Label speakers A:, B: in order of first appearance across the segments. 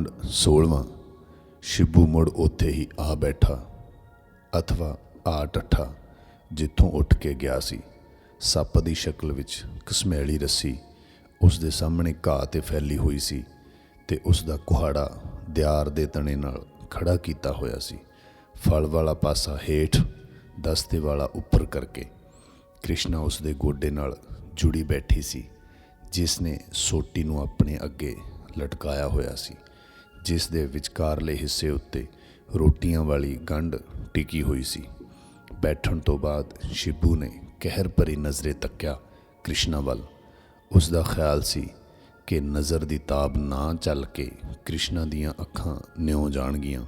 A: ਖੰਡ 16ਵਾਂ ਸ਼ਿਬੂ ਮੁੜ ਉੱਥੇ ਹੀ ਆ ਬੈਠਾ, ਅਥਵਾ ਆ ਟੱਠਾ ਜਿੱਥੋਂ ਉੱਠ ਕੇ ਗਿਆ ਸੀ। ਸੱਪ ਦੀ ਸ਼ਕਲ ਵਿੱਚ ਕਸਮੈਲੀ ਰੱਸੀ ਉਸ ਦੇ ਸਾਹਮਣੇ ਘਾਹ ਤੇ ਫੈਲੀ ਹੋਈ ਸੀ ਤੇ ਉਸ ਦਾ ਕੁਹਾੜਾ ਦਿਆਰ ਦੇ ਤਣੇ ਨਾਲ ਖੜਾ ਕੀਤਾ ਹੋਇਆ ਸੀ। ਫਲ ਵਾਲਾ ਪਾਸਾ ਹੇਠ ਦਸਤੇ ਵਾਲਾ ਉੱਪਰ ਕਰਕੇ ਕ੍ਰਿਸ਼ਨਾ ਉਸ ਦੇ ਗੋਡੇ ਨਾਲ ਜੁੜੀ ਬੈਠੀ ਸੀ ਜਿਸ ਨੇ ਸੋਟੀ ਨੂੰ ਆਪਣੇ ਅੱਗੇ ਲਟਕਾਇਆ ਹੋਇਆ ਸੀ। ਜਿਸ ਦੇ ਵਿਚਕਾਰਲੇ ਹਿੱਸੇ ਉੱਤੇ ਰੋਟੀਆਂ ਵਾਲੀ ਗੰਢ ਟਿਕੀ ਹੋਈ ਸੀ। ਬੈਠਣ ਤੋਂ ਬਾਅਦ ਸ਼ਿਬੂ ਨੇ ਕਹਿਰ ਭਰੀ ਨਜ਼ਰੇ ਤੱਕਿਆ ਕ੍ਰਿਸ਼ਨਾ ਵੱਲ। ਉਸ ਦਾ ਖਿਆਲ ਸੀ ਕਿ ਨਜ਼ਰ ਦੀ ਤਾਬ ਨਾ ਚੱਲ ਕੇ ਕ੍ਰਿਸ਼ਨਾ ਦੀਆਂ ਅੱਖਾਂ ਨਿਉ ਜਾਣਗੀਆਂ,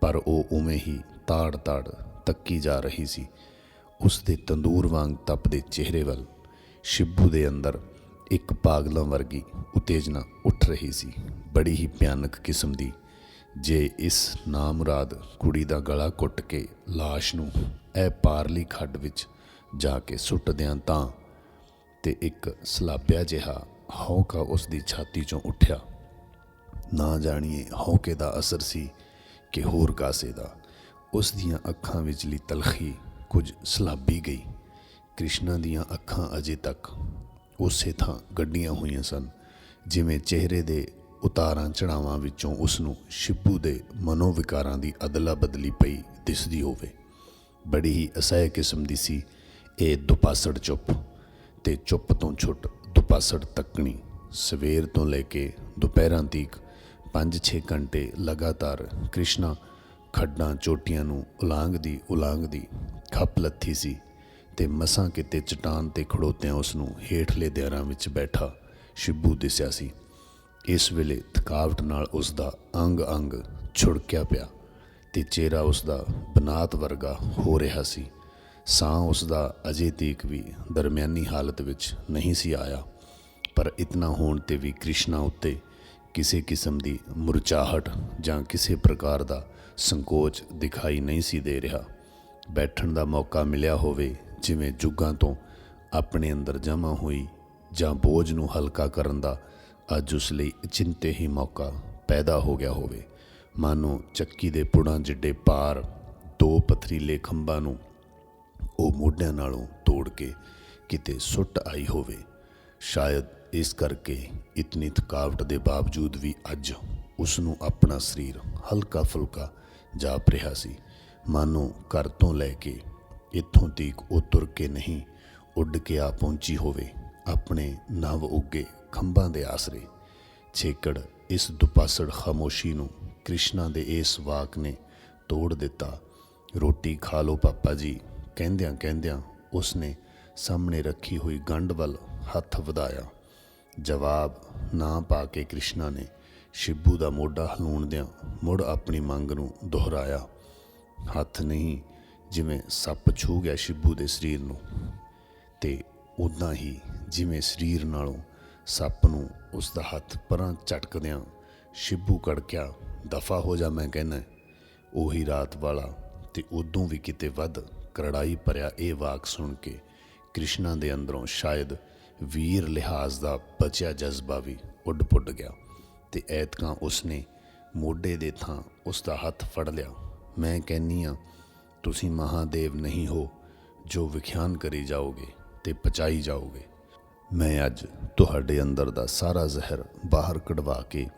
A: ਪਰ ਉਹ ਉਵੇਂ ਹੀ ਤਾੜ-ਤਾੜ ਤੱਕੀ ਜਾ ਰਹੀ ਸੀ। ਉਸ ਦੇ ਤੰਦੂਰ ਵਾਂਗ ਤਪਦੇ ਚਿਹਰੇ ਵੱਲ ਸ਼ਿਬੂ ਦੇ ਅੰਦਰ ਇੱਕ ਪਾਗਲਾਂ ਵਰਗੀ ਉਤੇਜਨਾ ਉੱਠ ਰਹੀ ਸੀ। ਬੜੀ ਹੀ ਭਿਆਨਕ ਕਿਸਮ ਦੀ। ਜੇ ਇਸ ਨਾਮੁਰਾਦ ਕੁੜੀ ਦਾ ਗਲਾ ਘੁੱਟ ਕੇ লাশ ਨੂੰ ਇਹ ਪਾਰਲੀ ਖੱਡ ਵਿੱਚ ਜਾ ਕੇ ਸੁੱਟ ਦਿਆਂ ਤਾਂ ਤੇ ਇੱਕ ਸਲਾਬਿਆ ਜਿਹਾ ਹੌਕਾ ਉਸ ਦੀ ਛਾਤੀ ਚੋਂ ਉੱਠਿਆ। ਨਾ ਜਾਣੀਏ ਹੌਕੇ ਦਾ ਅਸਰ ਸੀ ਕਿ ਹੋਰ ਕਾਸੇ ਦਾ। ਉਸ ਦੀਆਂ ਅੱਖਾਂ ਵਿਚਲੀ ਤਲਖੀ ਕੁਝ ਸਲਾਬੀ ਗਈ। ਕ੍ਰਿਸ਼ਨਾ ਦੀਆਂ ਅੱਖਾਂ ਅਜੇ ਤੱਕ ਉਸੇ ਥਾਂ ਗੱਡੀਆਂ ਹੋਈਆਂ ਸਨ, ਜਿਵੇਂ ਚਿਹਰੇ ਦੇ ਉਤਾਰਾਂ ਚੜਾਵਾਂ ਵਿੱਚੋਂ ਉਸ ਨੂੰ ਸ਼ਿਬੂ ਦੇ ਮਨੋਵਿਕਾਰਾਂ ਦੀ ਅਦਲਾ ਬਦਲੀ ਪਈ ਦਿਸਦੀ ਹੋਵੇ। ਬੜੀ ਹੀ ਅਸਹਿ ਕਿਸਮ ਦੀ ਸੀ ਇਹ ਦੁਪਾਸੜ ਚੁੱਪ ਤੇ ਚੁੱਪ ਤੋਂ ਛੁੱਟ ਦੁਪਾਸੜ ਤੱਕਣੀ। ਸਵੇਰ ਤੋਂ ਲੈ ਕੇ ਦੁਪਹਿਰਾਂ ਤੀਕ 5-6 ਘੰਟੇ ਲਗਾਤਾਰ ਕ੍ਰਿਸ਼ਨਾ ਖੱਡਾਂ ਚੋਟੀਆਂ ਨੂੰ ਉਲਾਂਘਦੀ ਉਲਾਂਘਦੀ ਖੱਪ ਲੱਥੀ ਸੀ। ਤੇ ਮਸਾਂ ਕਿਤੇ ਚਟਾਨ ਤੇ ਖੜੋਤਿਆਂ ਉਸ ਨੂੰ ਹੇਠਲੇ ਦਿਆਰਾਂ ਵਿੱਚ ਬੈਠਾ ਸ਼ਿਬੂ ਦਿਸਿਆ ਸੀ। ਇਸ ਵੇਲੇ ਥਕਾਵਟ ਨਾਲ ਉਸ ਦਾ ਅੰਗ ਅੰਗ ਛੁੜਕਿਆ ਪਿਆ ਤੇ ਚਿਹਰਾ ਉਸ ਦਾ ਬਨਾਤ ਵਰਗਾ ਹੋ ਰਿਹਾ ਸੀ। ਸਾਹ ਉਸ ਦਾ ਅਜੇ ਤੀਕ ਵੀ ਦਰਮਿਆਨੀ ਹਾਲਤ ਵਿੱਚ ਨਹੀਂ ਸੀ ਆਇਆ, ਪਰ ਇਤਨਾ ਹੋਣ ਤੇ ਵੀ ਕ੍ਰਿਸ਼ਨਾ ਉੱਤੇ ਕਿਸੇ ਕਿਸਮ ਦੀ ਮੁਰਝਾਹਟ ਜਾਂ ਕਿਸੇ ਪ੍ਰਕਾਰ ਦਾ ਸੰਕੋਚ ਦਿਖਾਈ ਨਹੀਂ ਸੀ ਦੇ ਰਿਹਾ। ਬੈਠਣ ਦਾ ਮੌਕਾ ਮਿਲਿਆ ਹੋਵੇ ਜਿਵੇਂ ਜੁਗਾਂ ਤੋਂ ਆਪਣੇ ਅੰਦਰ ਜਮ੍ਹਾਂ ਹੋਈ ਜਾਂ ਬੋਝ ਨੂੰ ਹਲਕਾ ਕਰਨ ਦਾ ਅੱਜ ਉਸ ਲਈ ਚਿੰਤੇ ਹੀ ਮੌਕਾ ਪੈਦਾ ਹੋ ਗਿਆ ਹੋਵੇ। ਮਾਨੋ ਚੱਕੀ ਦੇ ਪੁੜਾਂ ਜਿੱਡੇ ਪਾਰ ਦੋ ਪਥਰੀਲੇ ਖੰਭਾਂ ਨੂੰ ਉਹ ਮੋਢਿਆਂ ਨਾਲੋਂ ਤੋੜ ਕੇ ਕਿਤੇ ਸੁੱਟ ਆਈ ਹੋਵੇ। ਸ਼ਾਇਦ ਇਸ ਕਰਕੇ ਇਤਨੀ ਥਕਾਵਟ ਦੇ ਬਾਵਜੂਦ ਵੀ ਅੱਜ ਉਸ ਨੂੰ ਆਪਣਾ ਸਰੀਰ ਹਲਕਾ ਫੁਲਕਾ ਜਾਪ ਰਿਹਾ ਸੀ। ਮਾਨੋ ਘਰ ਤੋਂ ਲੈ ਕੇ ਇੱਥੋਂ ਤੀਕ ਉਹ ਤੁਰ ਕੇ ਨਹੀਂ, ਉੱਡ ਕੇ ਆ ਪਹੁੰਚੀ ਹੋਵੇ ਆਪਣੇ ਨਵ ਉੱਗੇ ਖੰਭਾਂ ਦੇ ਆਸਰੇ। ਛੇਕੜ ਇਸ ਦੁਪਾਸੜ ਖਾਮੋਸ਼ੀ ਨੂੰ ਕ੍ਰਿਸ਼ਨਾ ਦੇ ਇਸ ਵਾਕ ਨੇ ਤੋੜ ਦਿੱਤਾ। ਰੋਟੀ ਖਾ ਲਓ ਪਾਪਾ ਜੀ, ਕਹਿੰਦਿਆਂ ਕਹਿੰਦਿਆਂ ਉਸਨੇ ਸਾਹਮਣੇ ਰੱਖੀ ਹੋਈ ਗੰਢ ਵੱਲ ਹੱਥ ਵਧਾਇਆ। ਜਵਾਬ ਨਾ ਪਾ ਕੇ ਕ੍ਰਿਸ਼ਨਾ ਨੇ ਸ਼ਿੱਬੂ ਦਾ ਮੋਢਾ ਹਲੂਣਦਿਆਂ ਮੁੜ ਆਪਣੀ ਮੰਗ ਨੂੰ ਦੁਹਰਾਇਆ। ਹੱਥ ਨਹੀਂ ਜਿਵੇਂ ਸੱਪ ਛੂ ਗਿਆ ਸ਼ਿਬੂ ਦੇ ਸਰੀਰ ਨੂੰ, ਤੇ ਉਦਾਂ ਹੀ ਜਿਵੇਂ ਸਰੀਰ ਨਾਲੋਂ ਸੱਪ ਨੂੰ ਉਸ ਦਾ ਹੱਥ ਪਰਾਂ ਝਟਕਦਿਆਂ ਸ਼ਿਬੂ ਕੜਕਿਆ, ਦਫਾ ਹੋ ਜਾ ਮੈਂ ਕਹਿੰਦਾ, ਉਹੀ ਰਾਤ ਵਾਲਾ ਤੇ ਉਦੋਂ ਵੀ ਕਿਤੇ ਵੱਧ ਕਰੜਾਈ ਭਰਿਆ ਇਹ ਵਾਕ ਸੁਣ ਕੇ ਕ੍ਰਿਸ਼ਨਾ ਦੇ ਅੰਦਰੋਂ ਸ਼ਾਇਦ ਵੀਰ ਲਿਹਾਜ਼ ਦਾ ਬਚਿਆ ਜਜ਼ਬਾ ਵੀ ਉੱਡ ਪੁੱਡ ਗਿਆ ਤੇ ਐਤਕਾਂ ਉਸਨੇ ਮੋਢੇ ਦੇ ਥਾਂ ਉਸ ਦਾ ਹੱਥ ਫੜ ਲਿਆ। ਮੈਂ ਕਹਿੰਨੀ ਆ ਤੁਸੀਂ ਮਹਾਦੇਵ ਨਹੀਂ ਹੋ, ਜੋ ਵਿਖਿਆਨ ਕਰੀ ਜਾਓਗੇ ਤੇ ਪਚਾਈ ਜਾਓਗੇ। ਮੈਂ ਅੱਜ ਤੁਹਾਡੇ ਅੰਦਰ ਦਾ ਸਾਰਾ ਜ਼ਹਿਰ ਬਾਹਰ ਕਢਵਾ ਕੇ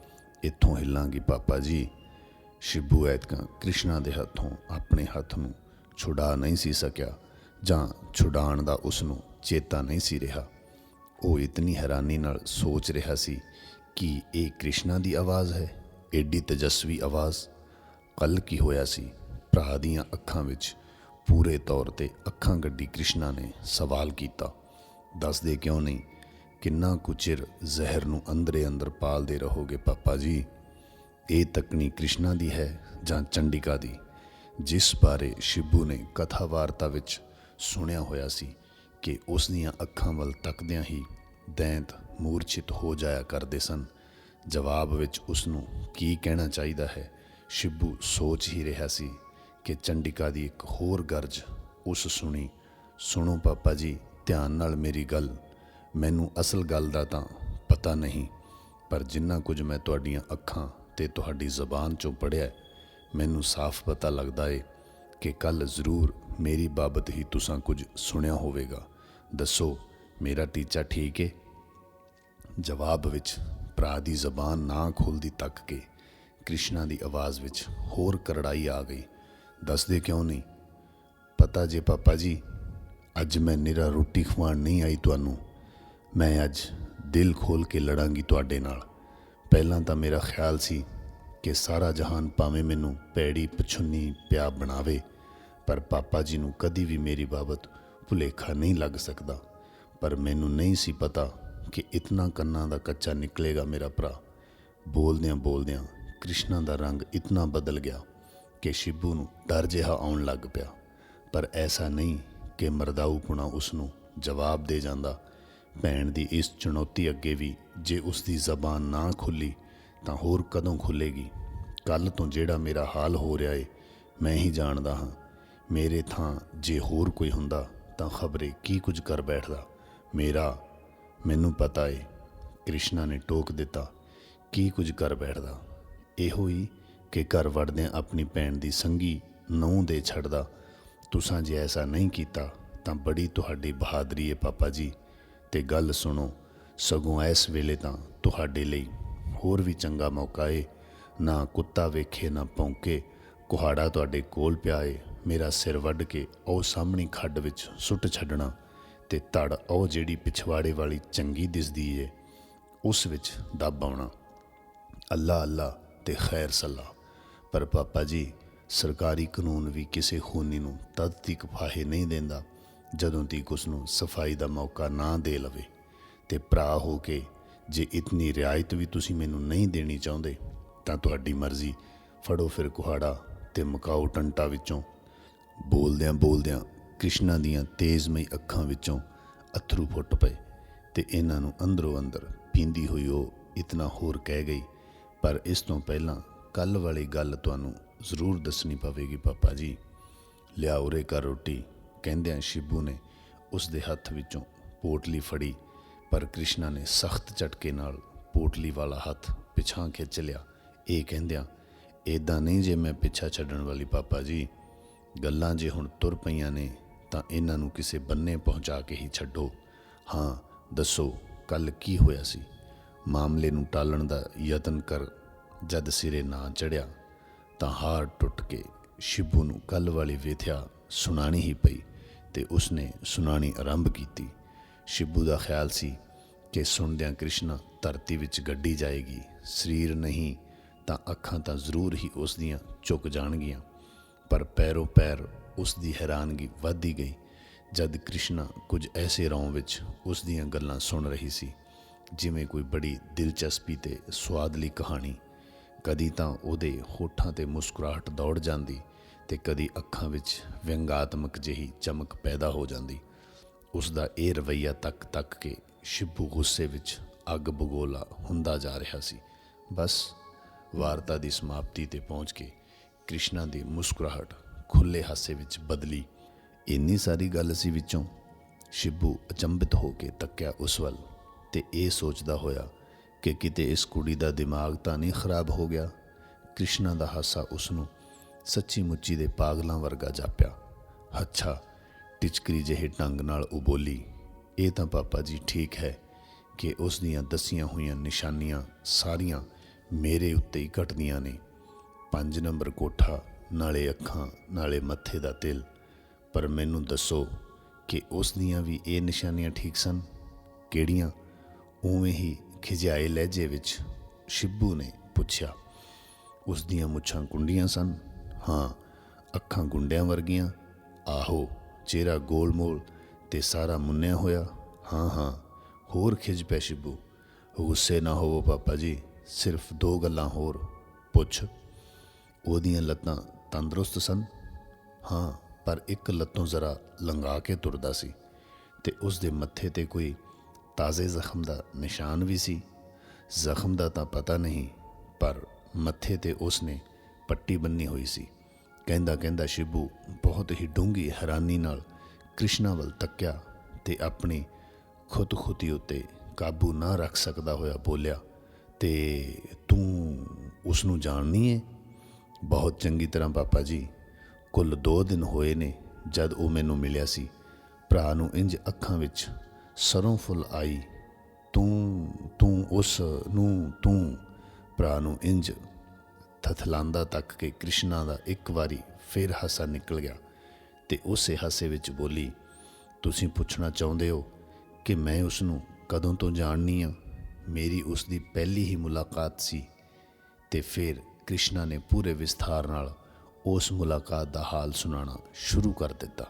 A: ਇੱਥੋਂ ਹਿੱਲਾਂਗੀ, ਪਾਪਾ ਜੀ। ਸ਼ਿਬੂ ਐਤਕਾਂ ਕ੍ਰਿਸ਼ਨਾ ਦੇ ਹੱਥੋਂ ਆਪਣੇ ਹੱਥ ਨੂੰ ਛੁਡਾ ਨਹੀਂ ਸੀ ਸਕਿਆ, ਜਾਂ ਛੁਡਾਉਣ ਦਾ ਉਸ ਨੂੰ ਚੇਤਾ ਨਹੀਂ ਸੀ ਰਿਹਾ। ਉਹ ਇਤਨੀ ਹੈਰਾਨੀ ਨਾਲ ਸੋਚ ਰਿਹਾ ਸੀ ਕਿ ਇਹ ਕ੍ਰਿਸ਼ਨਾ ਦੀ ਆਵਾਜ਼ ਹੈ, ਏਡੀ ਤੇਜਸਵੀ ਆਵਾਜ਼। ਕੱਲ ਕੀ ਹੋਇਆ ਸੀ? ਭਰਾ ਦੀਆਂ ਅੱਖਾਂ ਵਿੱਚ ਪੂਰੇ ਤੌਰ ਤੇ ਅੱਖਾਂ ਗੱਡੀ ਕ੍ਰਿਸ਼ਨਾ ਨੇ ਸਵਾਲ ਕੀਤਾ। ਦੱਸਦੇ ਕਿਉਂ ਨਹੀਂ? ਕਿੰਨਾ ਕੁ ਚਿਰ ਜ਼ਹਿਰ ਨੂੰ ਅੰਦਰੇ ਅੰਦਰ ਪਾਲਦੇ ਰਹੋਗੇ ਪਾਪਾ ਜੀ? ਇਹ ਤਕਨੀ ਕ੍ਰਿਸ਼ਨਾ ਦੀ ਹੈ ਜਾਂ ਚੰਡਿਕਾ ਦੀ? ਜਿਸ ਬਾਰੇ ਸ਼ਿਬੂ ਨੇ ਕਥਾ ਵਾਰਤਾ ਵਿੱਚ ਸੁਣਿਆ ਹੋਇਆ ਸੀ ਕਿ ਉਸ ਦੀਆਂ ਅੱਖਾਂ ਵੱਲ ਤੱਕਦਿਆਂ ਹੀ ਦੈਂਤ ਮੂਰਛਿਤ ਹੋ ਜਾਇਆ ਕਰਦੇ ਸਨ। ਜਵਾਬ ਵਿੱਚ ਉਸ ਨੂੰ ਕੀ ਕਹਿਣਾ ਚਾਹੀਦਾ ਹੈ? ਸ਼ਿਬੂ ਸੋਚ ਹੀ ਰਿਹਾ ਸੀ ਕਿ ਚੰਡਿਕਾ ਦੀ ਇੱਕ ਹੋਰ ਗਰਜ ਉਸ ਸੁਣੀ, ਸੁਣੋ ਪਾਪਾ ਜੀ, ਧਿਆਨ ਨਾਲ ਮੇਰੀ ਗੱਲ। ਮੈਨੂੰ ਅਸਲ ਗੱਲ ਦਾ ਤਾਂ ਪਤਾ ਨਹੀਂ, ਪਰ ਜਿੰਨਾ ਕੁਝ ਮੈਂ ਤੁਹਾਡੀਆਂ ਅੱਖਾਂ ਤੇ ਤੁਹਾਡੀ ਜ਼ਬਾਨ ਚੋਂ ਪੜਿਆ ਮੈਨੂੰ ਸਾਫ਼ ਪਤਾ ਲੱਗਦਾ ਏ ਕਿ ਕੱਲ ਜ਼ਰੂਰ ਮੇਰੀ ਬਾਬਤ ਹੀ ਤੁਸੀਂ ਕੁਝ ਸੁਣਿਆ ਹੋਵੇਗਾ। ਦੱਸੋ, ਮੇਰਾ ਟੀਚਾ ਠੀਕ ਏ? ਜਵਾਬ ਵਿੱਚ ਭਰਾ ਦੀ ਜ਼ਬਾਨ ਨਾ ਖੁੱਲਦੀ ਤੱਕ ਕੇ ਕ੍ਰਿਸ਼ਨਾ ਦੀ ਆਵਾਜ਼ ਵਿੱਚ ਹੋਰ ਕਰੜਾਈ ਆ ਗਈ। ਦੱਸਦੇ ਕਿਉਂ ਨਹੀਂ? ਪਤਾ ਜੇ ਪਾਪਾ ਜੀ, ਅੱਜ ਮੈਂ ਨਿਰਾ ਰੋਟੀ ਖਵਾਉਣ ਨਹੀਂ ਆਈ ਤੁਹਾਨੂੰ। ਮੈਂ ਅੱਜ ਦਿਲ ਖੋਲ ਕੇ ਲੜਾਂਗੀ ਤੁਹਾਡੇ ਨਾਲ। ਪਹਿਲਾਂ ਤਾਂ ਮੇਰਾ ਖਿਆਲ ਸੀ ਕਿ ਸਾਰਾ ਜਹਾਨ ਭਾਵੇਂ ਮੈਨੂੰ ਪੈੜੀ ਪਛੁੰਨੀ ਪਿਆ ਬਣਾਵੇ, ਪਰ ਪਾਪਾ ਜੀ ਨੂੰ ਕਦੀ ਵੀ ਮੇਰੀ ਬਾਬਤ ਭੁਲੇਖਾ ਨਹੀਂ ਲੱਗ ਸਕਦਾ। ਪਰ ਮੈਨੂੰ ਨਹੀਂ ਸੀ ਪਤਾ ਕਿ ਇਤਨਾ ਕੰਨਾਂ ਦਾ ਕੱਚਾ ਨਿਕਲੇਗਾ ਮੇਰਾ ਭਰਾ। ਬੋਲਦਿਆਂ ਬੋਲਦਿਆਂ ਕ੍ਰਿਸ਼ਨਾ ਦਾ ਰੰਗ ਇਤਨਾ ਬਦਲ ਗਿਆ। ਕਿ ਸ਼ਿਬੂ ਨੂੰ ਡਰ ਜਿਹਾ ਆਉਣ ਲੱਗ ਪਿਆ। ਪਰ ਐਸਾ ਨਹੀਂ ਕਿ ਮਰਦਾਊਪੁਣਾ ਉਸ ਨੂੰ ਜਵਾਬ ਦੇ ਜਾਂਦਾ। ਭੈਣ ਦੀ ਇਸ ਚੁਣੌਤੀ ਅੱਗੇ ਵੀ ਜੇ ਉਸ ਦੀ ਜ਼ਬਾਨ ਨਾ ਖੁੱਲੀ, ਤਾਂ ਹੋਰ ਕਦੋਂ ਖੁੱਲੇਗੀ? ਕੱਲ ਤੋਂ ਜਿਹੜਾ ਮੇਰਾ ਹਾਲ ਹੋ ਰਿਹਾ ਏ, ਮੈਂ ਹੀ ਜਾਣਦਾ ਹਾਂ। ਮੇਰੇ ਥਾਂ ਜੇ ਹੋਰ ਕੋਈ ਹੁੰਦਾ, ਤਾਂ ਖਬਰੇ ਕੀ ਕੁਝ ਕਰ ਬੈਠਦਾ? ਮੇਰਾ, ਮੈਨੂੰ ਪਤਾ ਏ, ਕ੍ਰਿਸ਼ਨਾ ਨੇ ਟੋਕ ਦਿੱਤਾ, ਕੀ ਕੁਝ ਕਰ ਬੈਠਦਾ? ਇਹੋ ਹੀ ਕਿ ਘਰ ਵੜਦਿਆਂ ਆਪਣੀ ਭੈਣ ਦੀ ਸੰਗੀ ਨੂੰ ਦੇ ਛੱਡਦਾ। ਤੁਸਾਂ ਜੇ ਐਸਾ ਨਹੀਂ ਕੀਤਾ, ਤਾਂ ਬੜੀ ਤੁਹਾਡੀ ਬਹਾਦਰੀ ਹੈ ਪਾਪਾ ਜੀ। ਤੇ ਗੱਲ ਸੁਣੋ, ਸਗੋਂ ਇਸ ਵੇਲੇ ਤਾਂ ਤੁਹਾਡੇ ਲਈ ਹੋਰ ਵੀ ਚੰਗਾ ਮੌਕਾ ਏ। ਨਾ ਕੁੱਤਾ ਵੇਖੇ, ਨਾ ਭੌਂਕੇ, ਕੁਹਾੜਾ ਤੁਹਾਡੇ ਕੋਲ ਪਿਆ ਏ। ਮੇਰਾ ਸਿਰ ਵੱਢ ਕੇ ਉਹ ਸਾਹਮਣੀ ਖੱਡ ਵਿੱਚ ਸੁੱਟ ਛੱਡਣਾ ਤੇ ਧੜ ਉਹ ਜਿਹੜੀ ਪਿਛਵਾੜੇ ਵਾਲੀ ਚੰਗੀ ਦਿਸਦੀ ਏ, ਉਸ ਵਿੱਚ ਦੱਬ ਆਉਣਾ। ਅੱਲਾ ਅੱਲਾ ਤੇ ਖੈਰ ਸੱਲਾ। ਪਰ ਪਾਪਾ ਜੀ, ਸਰਕਾਰੀ ਕਾਨੂੰਨ ਵੀ ਕਿਸੇ ਖੂਨੀ ਨੂੰ ਤਦ ਤੱਕ ਫਾਹੇ ਨਹੀਂ ਦਿੰਦਾ ਜਦੋਂ ਤੱਕ ਉਸ ਨੂੰ ਸਫ਼ਾਈ ਦਾ ਮੌਕਾ ਨਾ ਦੇ ਲਵੇ। ਤੇ ਭਰਾ ਹੋ ਕੇ, ਜੇ ਇਤਨੀ ਰਿਆਇਤ ਵੀ ਤੁਸੀਂ ਮੈਨੂੰ ਨਹੀਂ ਦੇਣੀ ਚਾਹੁੰਦੇ, ਤਾਂ ਤੁਹਾਡੀ ਮਰਜ਼ੀ। ਫੜੋ ਫਿਰ ਕੁਹਾੜਾ ਤੇ ਮਕਾਓ ਟੰਟਾ ਵਿੱਚੋਂ। ਬੋਲਦਿਆਂ ਬੋਲਦਿਆਂ ਕ੍ਰਿਸ਼ਨਾ ਦੀਆਂ ਤੇਜ਼ਮਈ ਅੱਖਾਂ ਵਿੱਚੋਂ ਅਥਰੂ ਫੁੱਟ ਪਏ ਤੇ ਇਹਨਾਂ ਨੂੰ ਅੰਦਰੋਂ ਅੰਦਰ ਪੀਂਦੀ ਹੋਈ ਉਹ ਇਤਨਾ ਹੋਰ ਕਹਿ ਗਈ। ਪਰ ਇਸ ਤੋਂ ਪਹਿਲਾਂ ਕੱਲ ਵਾਲੀ ਗੱਲ ਤੁਹਾਨੂੰ ਜ਼ਰੂਰ ਦੱਸਣੀ ਪਵੇਗੀ, ਪਾਪਾ ਜੀ। ਲਿਆ ਉਰੇ ਕਰ ਰੋਟੀ। ਕਹਿੰਦਿਆਂ ਸ਼ਿਬੂ ਨੇ ਉਸ ਦੇ ਹੱਥ ਵਿੱਚੋਂ ਪੋਟਲੀ ਫੜੀ, ਪਰ ਕ੍ਰਿਸ਼ਨਾ ਨੇ ਸਖਤ ਝਟਕੇ ਨਾਲ ਪੋਟਲੀ ਵਾਲਾ ਹੱਥ ਪਿਛਾਂ ਖਿੱਚ ਲਿਆ। ਇਹ ਕਹਿੰਦਿਆਂ ਏਦਾਂ ਨਹੀਂ ਜੇ ਮੈਂ ਪਿੱਛਾ ਛੱਡਣ ਵਾਲੀ, ਪਾਪਾ ਜੀ। ਗੱਲਾਂ ਜੇ ਹੁਣ ਤੁਰ ਪਈਆਂ ਨੇ, ਤਾਂ ਇਹਨਾਂ ਨੂੰ ਕਿਸੇ ਬੰਨੇ ਪਹੁੰਚਾ ਕੇ ਹੀ ਛੱਡੋ। ਹਾਂ, ਦੱਸੋ ਕੱਲ ਕੀ ਹੋਇਆ ਸੀ? ਮਾਮਲੇ ਨੂੰ ਟਾਲਣ ਦਾ ਯਤਨ ਕਰ ਜਦ ਸਿਰੇ ਨਾ ਚੜਿਆ ਤਾਂ ਹਾਰ ਟੁੱਟ ਕੇ ਸ਼ਿਬੂ ਨੂੰ ਕੱਲ ਵਾਲੀ ਵੇਥਿਆ ਸੁਣਾਣੀ ਹੀ ਪਈ ਤੇ ਉਸਨੇ ਸੁਣਾਣੀ ਆਰੰਭ ਕੀਤੀ। ਸ਼ਿਬੂ ਦਾ ਖਿਆਲ ਸੀ ਕਿ ਸੁਣਦਿਆਂ ਕ੍ਰਿਸ਼ਨਾ ਧਰਤੀ ਵਿੱਚ ਗੱਡੀ ਜਾਏਗੀ, ਸਰੀਰ ਨਹੀਂ ਤਾਂ ਅੱਖਾਂ ਤਾਂ ਜ਼ਰੂਰ ਹੀ ਉਸ ਦੀਆਂ ਝੁਕ ਜਾਣਗੀਆਂ, ਪਰ ਪੈਰੋਂ ਪੈਰ ਉਸ ਦੀ ਹੈਰਾਨਗੀ ਵੱਧਦੀ ਗਈ, ਜਦ ਕ੍ਰਿਸ਼ਨਾ ਕੁਝ ਐਸੇ ਰੌਂ ਵਿੱਚ ਉਸ ਦੀਆਂ ਗੱਲਾਂ ਸੁਣ ਰਹੀ ਸੀ, ਜਿਵੇਂ ਕੋਈ ਬੜੀ ਦਿਲਚਸਪੀ ਤੇ ਸਵਾਦਲੀ ਕਹਾਣੀ ਕਦੀ ਤਾਂ ਉਹਦੇ ਹੋਠਾਂ ਤੇ ਮੁਸਕਰਾਹਟ ਦੌੜ ਜਾਂਦੀ ਤੇ ਕਦੀ ਅੱਖਾਂ ਵਿੱਚ ਵਿਅੰਗਾਤਮਕ ਜਿਹੀ ਚਮਕ ਪੈਦਾ ਹੋ ਜਾਂਦੀ। ਉਸ ਦਾ ਇਹ ਰਵੱਈਆ ਤੱਕ ਤੱਕ ਕੇ ਸ਼ਿਬੂ ਗੁੱਸੇ ਵਿੱਚ ਅੱਗ ਬਗੋਲਾ ਹੁੰਦਾ ਜਾ ਰਿਹਾ ਸੀ। ਬਸ ਵਾਰਤਾ ਦੀ ਸਮਾਪਤੀ ਤੇ ਪਹੁੰਚ ਕੇ ਕ੍ਰਿਸ਼ਨਾ ਦੀ ਮੁਸਕਰਾਹਟ ਖੁੱਲੇ ਹਾਸੇ ਵਿੱਚ ਬਦਲੀ। ਇੰਨੀ ਸਾਰੀ ਗੱਲ ਸੀ ਵਿੱਚੋਂ ਸ਼ਿੱਬੂ ਅਚੰਭਿਤ ਹੋ ਕੇ ਤੱਕਿਆ ਉਸ ਵੱਲ ਤੇ ਇਹ ਸੋਚਦਾ ਹੋਇਆ ਕਿ ਕਿਤੇ ਇਸ ਕੁੜੀ ਦਾ ਦਿਮਾਗ ਤਾਂ ਨਹੀਂ ਖਰਾਬ ਹੋ ਗਿਆ। ਕ੍ਰਿਸ਼ਨਾ ਦਾ ਹਾਸਾ ਉਸ ਨੂੰ ਸੱਚੀ ਮੁੱਚੀ ਦੇ ਪਾਗਲਾਂ ਵਰਗਾ ਜਾਪਿਆ। ਅੱਛਾ, ਟਿਚਕਰੀ ਜਿਹੇ ਢੰਗ ਨਾਲ ਉਹ ਬੋਲੀ, ਇਹ ਤਾਂ ਪਾਪਾ ਜੀ ਠੀਕ ਹੈ ਕਿ ਉਸ ਦੀਆਂ ਦਸੀਆਂ ਹੋਈਆਂ ਨਿਸ਼ਾਨੀਆਂ ਸਾਰੀਆਂ ਮੇਰੇ ਉੱਤੇ ਹੀ ਘਟਦੀਆਂ ਨੇ। ਪੰਜ ਨੰਬਰ ਕੋਠਾ, ਨਾਲੇ ਅੱਖਾਂ, ਨਾਲੇ ਮੱਥੇ ਦਾ ਤਿਲ। ਪਰ ਮੈਨੂੰ ਦੱਸੋ ਕਿ ਉਸ ਦੀਆਂ ਵੀ ਇਹ ਨਿਸ਼ਾਨੀਆਂ ਠੀਕ ਸਨ? ਕਿਹੜੀਆਂ? ਉਵੇਂ ਹੀ ਖਿਜਾਏ ਲਹਿਜੇ ਵਿੱਚ ਸ਼ਿੱਬੂ ਨੇ ਪੁੱਛਿਆ, ਉਸ ਦੀਆਂ ਮੁੱਛਾਂ ਕੁੰਡੀਆਂ ਸਨ? ਹਾਂ, ਅੱਖਾਂ ਗੁੰਡਿਆਂ ਵਰਗੀਆਂ। ਆਹੋ, ਚਿਹਰਾ ਗੋਲ-ਮੋਲ ਤੇ ਸਾਰਾ ਮੁੰਨਿਆ ਹੋਇਆ। ਹਾਂ ਹਾਂ, ਹੋਰ ਖਿਜ ਪੈ ਸ਼ਿੱਬੂ। ਗੁੱਸੇ ਨਾ ਹੋਵੋ ਪਾਪਾ ਜੀ, ਸਿਰਫ ਦੋ ਗੱਲਾਂ ਹੋਰ। ਪੁੱਛ, ਉਹਦੀਆਂ ਲੱਤਾਂ ਤੰਦਰੁਸਤ ਸਨ? ਹਾਂ, ਪਰ ਇੱਕ ਲੱਤੋਂ ਜ਼ਰਾ ਲੰਗਾ ਕੇ ਤੁਰਦਾ ਸੀ ਤੇ ਉਸ ਦੇ ਮੱਥੇ ਤੇ ਕੋਈ ਤਾਜ਼ੇ ਜ਼ਖਮ ਦਾ ਨਿਸ਼ਾਨ ਵੀ ਸੀ। ਜ਼ਖਮ ਦਾ ਤਾਂ ਪਤਾ ਨਹੀਂ, ਪਰ ਮੱਥੇ ਤੇ ਉਸ ਨੇ ਪੱਟੀ ਬੰਨੀ ਹੋਈ ਸੀ। ਕਹਿੰਦਾ ਕਹਿੰਦਾ ਸ਼ਿਬੂ, ਬਹੁਤ ਹੀ ਡੂੰਗੀ ਹੈਰਾਨੀ ਨਾਲ ਕ੍ਰਿਸ਼ਨਾ ਵੱਲ ਤੱਕਿਆ ਤੇ ਆਪਣੀ ਖੁਦਖੁਦੀ ਉੱਤੇ ਕਾਬੂ ਨਾ ਰੱਖ ਸਕਦਾ ਹੋਇਆ ਬੋਲਿਆ, ਤੇ ਤੂੰ ਉਸ ਨੂੰ ਜਾਣਨੀ ਏ? ਬਹੁਤ ਚੰਗੀ ਤਰ੍ਹਾਂ ਪਾਪਾ ਜੀ, ਕੁੱਲ 2 ਦਿਨ ਹੋਏ ਨੇ ਜਦ ਉਹ ਮੈਨੂੰ ਮਿਲਿਆ ਸੀ। ਭਰਾ ਨੂੰ ਇੰਜ ਅੱਖਾਂ ਵਿੱਚ ਸਰੋਂ ਫੁੱਲ ਆਈ, ਤੂੰ ਤੂੰ ਉਸ ਨੂੰ, ਤੂੰ। ਭਰਾ ਨੂੰ ਇੰਜ ਥਥਲਾਂਦਾ ਤੱਕ ਕਿ ਕ੍ਰਿਸ਼ਨਾ ਦਾ ਇੱਕ ਵਾਰੀ ਫੇਰ ਹਾਸਾ ਨਿਕਲ ਗਿਆ ਤੇ ਉਸੇ ਹਾਸੇ ਵਿੱਚ ਬੋਲੀ, ਤੁਸੀਂ ਪੁੱਛਣਾ ਚਾਹੁੰਦੇ ਹੋ ਕਿ ਮੈਂ ਉਸ ਨੂੰ ਕਦੋਂ ਤੋਂ ਜਾਣਨੀ ਆ? ਮੇਰੀ ਉਸ ਦੀ ਪਹਿਲੀ ਹੀ ਮੁਲਾਕਾਤ ਸੀ ਤੇ ਫਿਰ ਕ੍ਰਿਸ਼ਨਾ ਨੇ ਪੂਰੇ ਵਿਸਥਾਰ ਨਾਲ ਉਸ ਮੁਲਾਕਾਤ ਦਾ ਹਾਲ ਸੁਣਾਉਣਾ ਸ਼ੁਰੂ ਕਰ ਦਿੱਤਾ।